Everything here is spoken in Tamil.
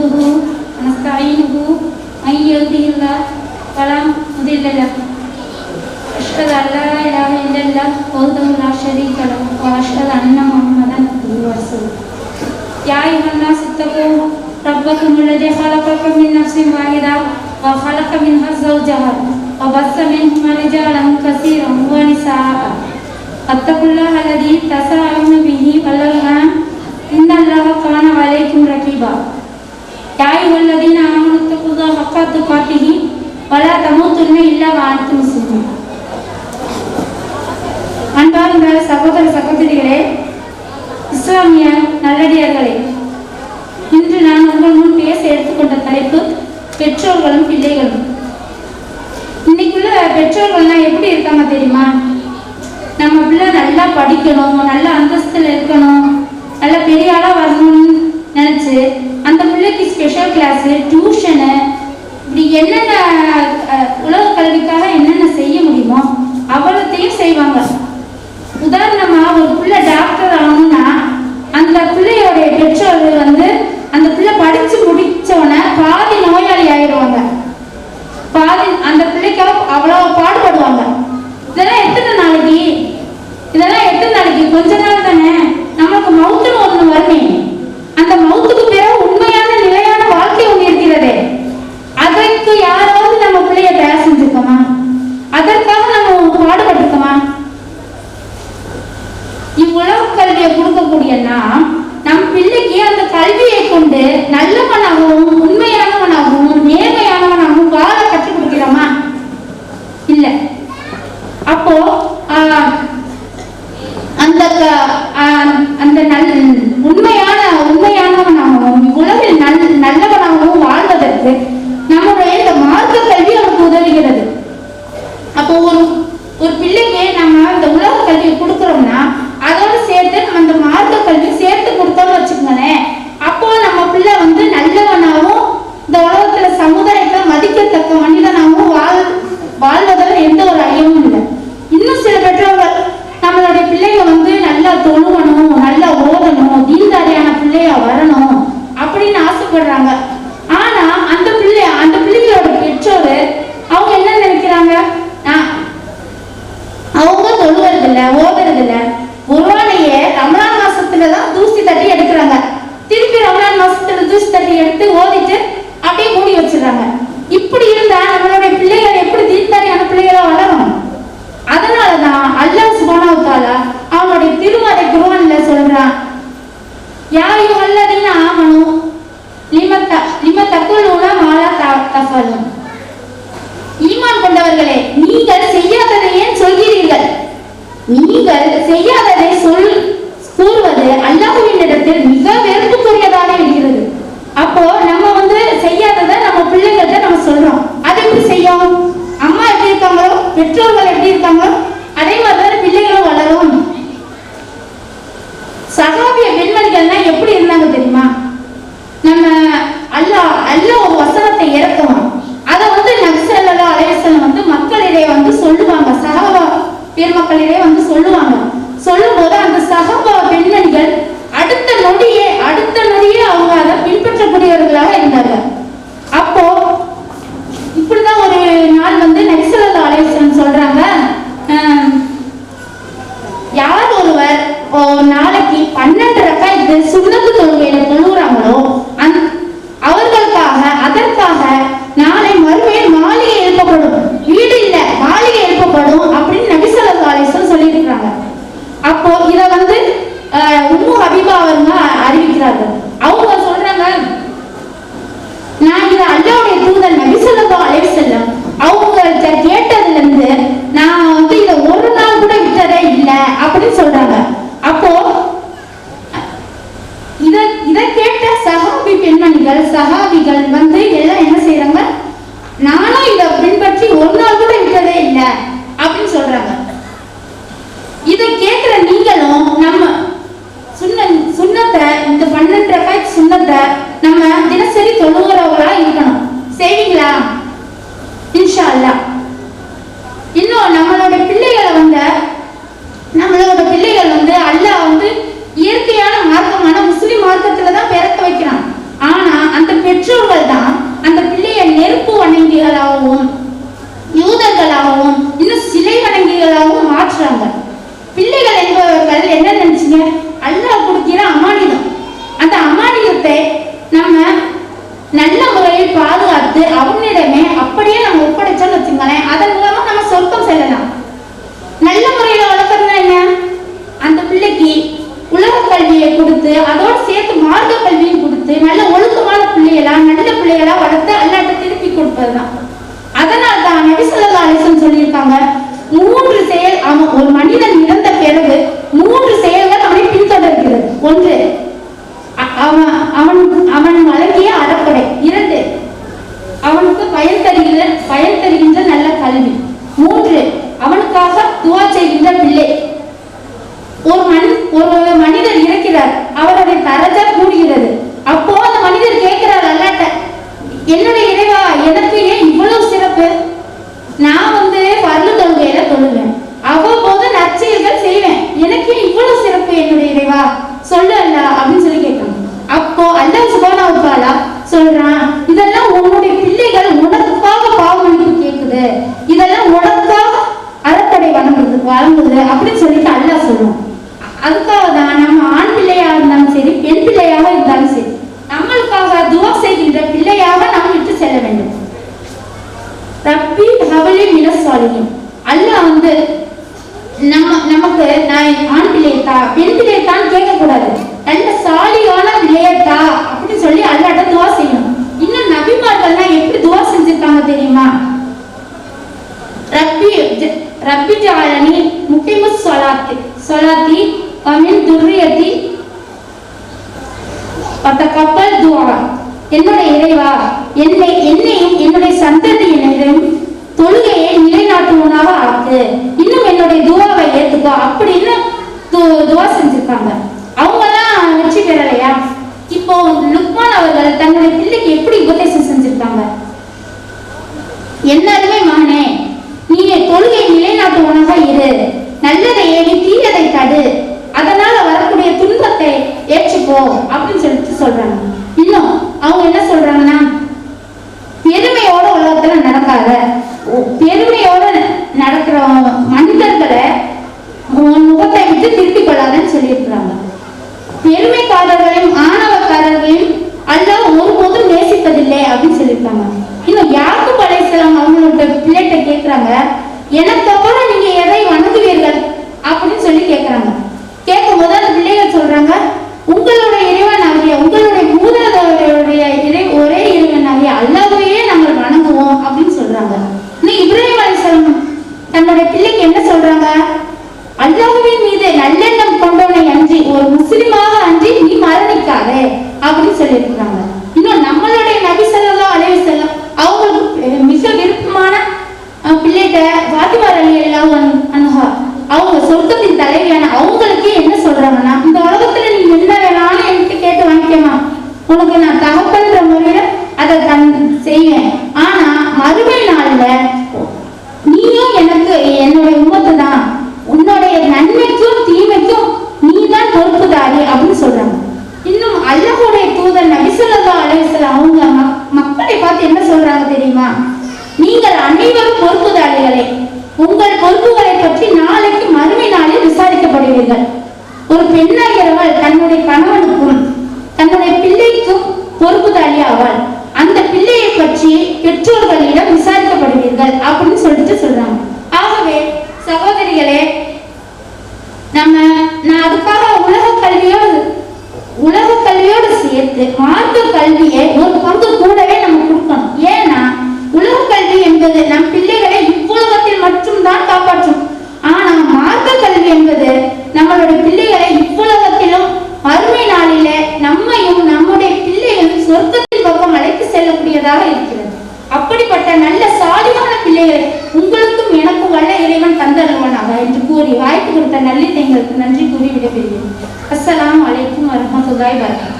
نحمده ونستعينه من يهده الله فلا مضل له أشهد أن لا إله إلا الله وحده لا شريك له وأشهد أن محمدا عبده ورسوله يا أيها الناس اتقوا ربكم الذي خلقكم من نفس واحدة وخلق منها زوجها وبث منهما رجالا كثيرا ونساء اتقوا الله الذي تساءلون به والأرحام إن الله كان عليكم رقيبا يا أيها الذين آمنوا اتقوا الله حق تقاته ولا تموتن إلا وأنتم مسلمون அன்பார்ந்த சகோதர சகோதரிகளே இஸ்லாமிய நல்லடியார்களே இன்று நான் உங்கள் முன் பேச எடுத்துக்கொண்ட தலைப்பு பெற்றோர்களும் பிள்ளைகளும் இன்னைக்குள்ள பெற்றோர்கள்லாம் எப்படி இருக்காங்க தெரியுமா நம்ம பிள்ளை நல்லா படிக்கணும் நல்ல அந்தஸ்துல இருக்கணும் நல்ல பெரிய ஆளா வரணும்னு நினைச்சு அந்த பிள்ளைக்கு ஸ்பெஷல் கிளாஸ் டியூஷனு இப்படி என்னென்ன உலக கல்விக்காக என்னென்ன செய்ய முடியுமோ அவ்வளோத்தையும் செய்வாங்க. உதாரணமா ஒரு பிள்ளை டாக்டர் ஆகணும்னா அந்த பிள்ளையோடைய பெற்றோர்கள் வந்து அந்த பிள்ளை படிச்சு முடித்தோடனே பாதி நோயாளி ஆயிடுவாங்க. பாதி அந்த பிள்ளைக்காக அவ்வளோ பாடுபடுவாங்க. இதெல்லாம் எத்தனை நாளைக்கு? இதெல்லாம் எத்தனை நாளைக்கு? கொஞ்ச நாள் தானே நமக்கு மவுத்துன்னு ஒண்ணு வருமே அந்த மவுத்துக்கு பிறகு உண்மையான நிலையான வாழ்க்கை ஒண்ணு இருக்கிறதே அதற்கு யாராவது நம்ம பிள்ளைய தயார் செஞ்சிருக்கோமா அதற்காக நம்ம பாடுபட்டிருக்கோமா இவ்வுலக கல்வியை கொடுக்கக்கூடிய நாம் நம் பிள்ளைக்கு அந்த கல்வியை கொண்டு நல்லவனாகவும் உண்மையானவனாகவும் நேர்மையானவனாகவும் வாழ கற்றுக் கொடுக்கிறோமா இல்ல அப்போ ஆஹ், அந்த க- ஆஹ், அந்த நல் உண்மையான உண்மையானவனாகவும் உலகில் நல் நல்லவனாகவும் வாழ்வதற்கு நம்முடைய இந்த மார்க்க கல்வி அவனுக்கு உதவுகிறது அப்போ ஒரு ஒரு பிள்ளைக்கு நம்ம இந்த உலக கல்வி கொடுக்குறோம்னா அதோட சேர்த்து நம்ம அந்த மார்க்க கல்வி சேர்த்து கொடுத்தோம்னு வச்சுக்கோங்களேன் அப்போ நம்ம பிள்ளை வந்து நல்லவனாகவும் இந்த உலகத்துல சமுதாயத்துல மதிக்கத்தக்க மனிதனாகவும் வாழ் வாழ்வதில் எந்த ஒரு ஐயமும் இல்லை இன்னும் சில பெற்றோர்கள் நம்மளுடைய பிள்ளைங்க வந்து நல்லா தொழுவணும் நல்லா ஓதணும் தீன்தாரியான பிள்ளையா வரணும் அப்படின்னு ஆசைப்படுறாங்க. ஆனா அந்த பிள்ளை அந்த பிள்ளைகளோட பெற்றோர் அவங்க என்ன நினைக்கிறாங்க? அவங்க தொழுவதில்லை ஓடுறதில்லை பெருமக்களிடையே வந்து சொல்லுவாங்க. சொல்லும்போது அந்த சகாபா பெண்மணிகள் அடுத்த நொடியே அடுத்த நொடியே அவங்க அதை பின்பற்றக்கூடியவர்களாக இருந்தாங்க. அப்போ இப்படிதான் ஒரு நாள் வந்து நபிசல்லா அலைவசலம் சொல்றாங்க. ஆஹ், யார் ஒருவர் நாளைக்கு பன்னெண்டு ரக்காயத்து சுண்ணத்து தொழுகையில தொழுகிறாங்களோ அந் அவர்களுக்காக அதற்காக நாளை மறுமையில் மாளிகை எழுப்பப்படும் வீடு இல்ல மாளிகை எழுப்பப்படும் அப்படின்னு நபிசல்லா அலிஸ்லாம் சொல்லியிருக்கிறாங்க அப்போ இத வந்து அஹ், உம்மு ஹபீபா அவங்க அறிவிக்கிறார்கள் அவங்க சொல்றாங்க நான் இது அல்லாவுடைய தூதர் நபிசல்லா அலைவசல்லம் அவங்கள்ட்ட கேட்டதுல இருந்து நான் வந்து இத ஒரு நாள் கூட விட்டதே இல்ல அப்படின்னு சொல்றாங்க அப்போ இத இத கேட்ட சஹாபி பெண்மணிகள் சஹாபிகள் வந்து எல்லாம் என்ன செய்றாங்க நானும் இத பின்பற்றி ஒரு நாள் கூட விட்டதே இல்ல அப்படின்னு சொல்றாங்க இத கேட்கிற நீங்களும் நம்ம சுண்ண சுண்ணத்தை இந்த பன்னெண்டு ரக்காய் சுண்ணத்தை நம்ம தினசரி தொழுகிறவங்களா இருக்கணும் செய்வீங்களா இன்ஷா அல்லாஹ் இன்னும் நம்மளோட பிள்ளைகளை வந்து நம்மளோட பிள்ளைகள் வந்து அல்லாஹ் வந்து இயற்கையான மார்க்கமான முஸ்லிம் மார்க்கத்துல தான் பிறக்க வைக்கிறான் ஆனா அந்த பெற்றோர் வச்சுங்க அல்லாஹ் கொடுக்கிற அமானிதம். அந்த அமானிதத்தை நம்ம நல்ல முறையில் பாதுகாத்து அவனிடமே அப்படியே நம்ம ஒப்படைச்சோம்னு வச்சுக்கோங்களேன் அதன் மூலமா நம்ம சொர்க்கம் செல்லலாம். நல்ல முறையில வளர்க்கறதுனா என்ன? அந்த பிள்ளைக்கு உலக கல்வியை கொடுத்து அதோட சேர்த்து மார்க்க கல்வியும் கொடுத்து நல்ல ஒழுக்கமான பிள்ளைகளா நல்ல பிள்ளைகளா வளர்த்து அல்லாட்ட திருப்பி கொடுப்பதுதான். அதனால தான் நபிசல்லா அலிசன் சொல்லியிருக்காங்க மூன்று செயல் அவன் ஒரு மனிதன் இறந்த பிறகு மூன்று செயல்கள் அவனை பின்தொடர்கிறது ஒன்று அ- அவன் அவன் அவன் வழங்கிய அறப்படை இரண்டு அவனுக்கு பயன் தருகிற பயன் தருகின்ற நல்ல கல்வி மூன்று அவனுக்காக துவா செய்கின்ற பிள்ளை ஒரு மனி ஒரு மனிதர் இருக்கிறார் அவருடைய தரஜா கூடுகிறது அப்போ அந்த மனிதர் கேட்கிறார் அல்லாட்ட என்னுடைய இறைவா எனக்கு ஏன் இவ்வளவு சிறப்பு நான் வந்து பல்லு தொழுகையில தொழுவேன் அவ்வப்போது நற்செயல்கள் செய்வேன் எனக்கு ஏன் இவ்வளவு சிறப்பு என்னுடைய இறைவா சொல்லு அல்லா அப்படின்னு சொல்லி கேட்கணும் அப்போ அல்லாஹ் சுபானா உத்தாலா சொல்றான் இதெல்லாம் உன்னுடைய பிள்ளைகள் உனக்காக பாவமளிப்பு கேக்குது இதெல்லாம் உனக்காக அறப்படை வழங்குது வழங்குது அப்படின்னு சொல்லிட்டு அல்லாஹ் சொல்லுவோம் அதுக்காக தான் நம்ம ஆண் பிள்ளையா இருந்தாலும் சரி பெண் பிள்ளையாக இருந்தாலும் சரி நம்மளுக்காக துவா செய்கின்ற பிள்ளையாக நாம் விட்டு செல்ல வேண்டும் ரப்பி ஹவலி மினஸ் சாலிஹின் அல்லாஹ் வந்து நம்ம நமக்கு நான் ஆண் பிள்ளையத்தா பெண் பிள்ளையத்தான் கேட்க கூடாது நல்ல சாலியான பிள்ளையத்தா அப்படின்னு சொல்லி அல்லாட்ட துவா செய்யணும் இன்னும் நபிமார்கள்லாம் எப்படி துவா செஞ்சிருக்காங்க தெரியுமா ரப்பி ஜ- ரப்பி ஜாலனி முக்கியமு சொலாத்தி சொலாத்தி கமின் துர்ரியத்தி பத்த கப்பல் என்னுடைய இறைவா என்னை என்னையும் என்னுடைய சந்ததியினரையும் தொழுகையை நிலைநாட்டுவனாக ஆக்கு. இன்னும் என்னுடைய துவாவை ஏத்துக்கோ அப்படின்னு துவா செஞ்சிருக்காங்க. அவங்கெல்லாம் வெற்றி பெறலையா? இப்போ லுக்மான் அவர்கள் தன்னுடைய பிள்ளைக்கு எப்படி உபதேசம் செஞ்சிருக்காங்க? என்னருமே மகனே நீ தொழுகை நிலைநாட்டுவனாக இரு. நல்லதை ஏறி தீயதை தடு. அதனால வரக்கூடிய துன்பத்தை ஏற்றுக்கோ அப்படின்னு சொல்லிட்டு சொல்றாங்க. இன்னும் அவங்க என்ன சொல்றாங்கன்னா பெருமையோட உலகத்துல நடக்காத ஒ- பெருமையோட நடக்கிற மனிதர்களை முகத்தை விட்டு திருப்பிக் கொள்ளாதன்னு சொல்லியிருக்கிறாங்க. பெருமைக்காரர்களையும் ஆணவக்காரர்களையும் அல்லாஹ் ஒருபோதும் நேசிப்பதில்லை அப்படின்னு சொல்லியிருக்காங்க. இன்னும் யாக்கூப் செலவங்க அவங்களோட பிள்ளைகிட்ட கேட்கிறாங்க எனக்கு அப்புறம் நீங்க எதை வணங்குவீர்கள்? அப்படின்னு சொல்லி கேட்கிறாங்க கேட்கும் போது அந்த பிள்ளைகள் சொல்றாங்க உங்களுடைய இறைவனாகிய உங்களுடைய மூதாதையருடைய இறை ஒரே இறைவனாகிய அல்லாஹ்வையே நாங்கள் வணங்குவோம் அப்படின்னு சொல்றாங்க இன்னும் இப்ராஹிம் அலைஹிஸ்ஸலாம் தன்னுடைய பிள்ளைக்கு என்ன சொல்றாங்க அல்லாஹ்வின் மீது நல்லெண்ணம் கொண்டவனை அன்றி ஒரு முஸ்லிமாக அன்றி நீ மரணிக்காதே அப்படின்னு சொல்லியிருக்கிறாங்க இன்னும் நம்மளுடைய நபி ஸல்லல்லாஹு அலைஹி வஸல்லம் அவங்களுக்கு அஹ், மிக விருப்பமான அஹ், பிள்ளைகிட்ட ஃபாத்திமா ரலியல்லாஹு அன்- அன்ஹா அவங்க சொர்க்கத்தின் தலைவியான அவங்களுக்கே என்ன சொல்றாங்கன்னா இந்த உலகத்துல நீ என்ன வேணாலும் என்கிட்ட கேட்டு வாங்கிக்கமா உனக்கு நான் தகப்பன்ற முறையில அதை தன் செய்வேன். ஆனா மறுமை நாள்ல நீயும் எனக்கு என்னுடைய உமத்து தான். உன்னுடைய நன்மைக்கும் தீமைக்கும் நீ தான் பொறுப்புதாரி அப்படின்னு சொல்றாங்க. இன்னும் அல்லாஹ்வுடைய தூதர் நபிசுல்லா அலைஹிஸ்ஸலாம் அவங்க மக்களை பார்த்து என்ன சொல்றாங்க தெரியுமா? நீங்கள் அனைவரும் பொறுப்புதாரிகளே. உங்கள் பொறுப்புகளை பற்றி நாளைக்கு மறுமை நாளில் விசாரிக்கப்படுவீர்கள். ஒரு பெண்ணாகிறவள் தன்னுடைய கணவனுக்கும் தன்னுடைய பிள்ளைக்கும் பொறுப்புதாரி ஆவாள். அந்த பிள்ளையை பற்றி பெற்றோர்களிடம் விசாரிக்கப்படுவீர்கள் அப்படின்னு சொல்லிட்டு சொல்றாங்க. ஆகவே சகோதரிகளே நம்ம நான் அதுக்காக உலக கல்வியோடு உலக கல்வியோடு சேர்த்து மார்க்க கல்வியை ஒரு பங்கு கூடவே நம்ம கொடுக்கணும். ஏன்னா உலக கல்வி என்பது நம் பிள்ளைகளை இவ்வுலகத்தில் மட்டும்தான் காப்பாற்றும். ஆனா மார்க்க கல்வி என்பது நம்மளுடைய பிள்ளை வேண்டியதாக இருக்கிறது. அப்படிப்பட்ட நல்ல சாலியான பிள்ளைகளை உங்களுக்கும் எனக்கும் வல்ல இறைவன் தந்தருவனாக என்று கூறி வாய்ப்பு கொடுத்த நல்லிசைங்களுக்கு நன்றி கூறி விடைபெறுகிறேன். அஸ்லாம் வலைக்கும் வரமத்துல்லாய் வரகாத்து